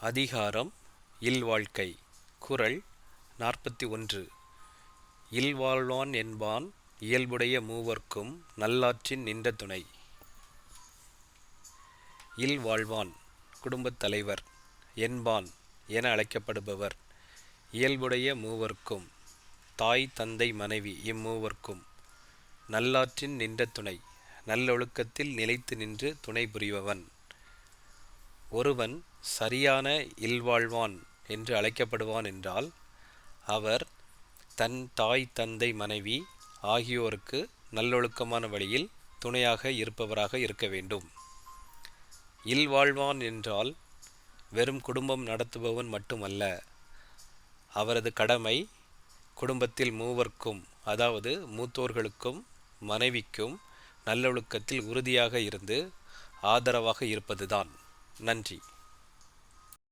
அதிகாரம் இல்வாழ்க்கை குறள் நாற்பத்தி ஒன்று. இல்வாழ்வான் என்பான் இயல்புடைய மூவர்க்கும் நல்லாற்றின் நின்ற துணை. இல்வாழ்வான் குடும்பத் தலைவர் என்பான் என அழைக்கப்படுபவர். இயல்புடைய மூவர்க்கும் தாய் தந்தை மனைவி இம்மூவர்க்கும் நல்லாற்றின் நின்ற துணை நல்லொழுக்கத்தில் நிலைத்து நின்று துணை புரிபவன். ஒருவன் சரியான இல்வாழ்வான் என்று அழைக்கப்படுவான் என்றால் அவர் தன் தாய் தந்தை மனைவி ஆகியோருக்கு நல்லொழுக்கமான வழியில் துணையாக இருப்பவராக இருக்க வேண்டும். இல்வாழ்வான் என்றால் வெறும் குடும்பம் நடத்துபவன் மட்டுமல்ல அவரது கடமை குடும்பத்தில் மூவர்க்கும் அதாவது மூத்தோர்களுக்கும் மனைவிக்கும் நல்லொழுக்கத்தில் உறுதியாக இருந்து ஆதரவாக இருப்பதுதான். நன்றி.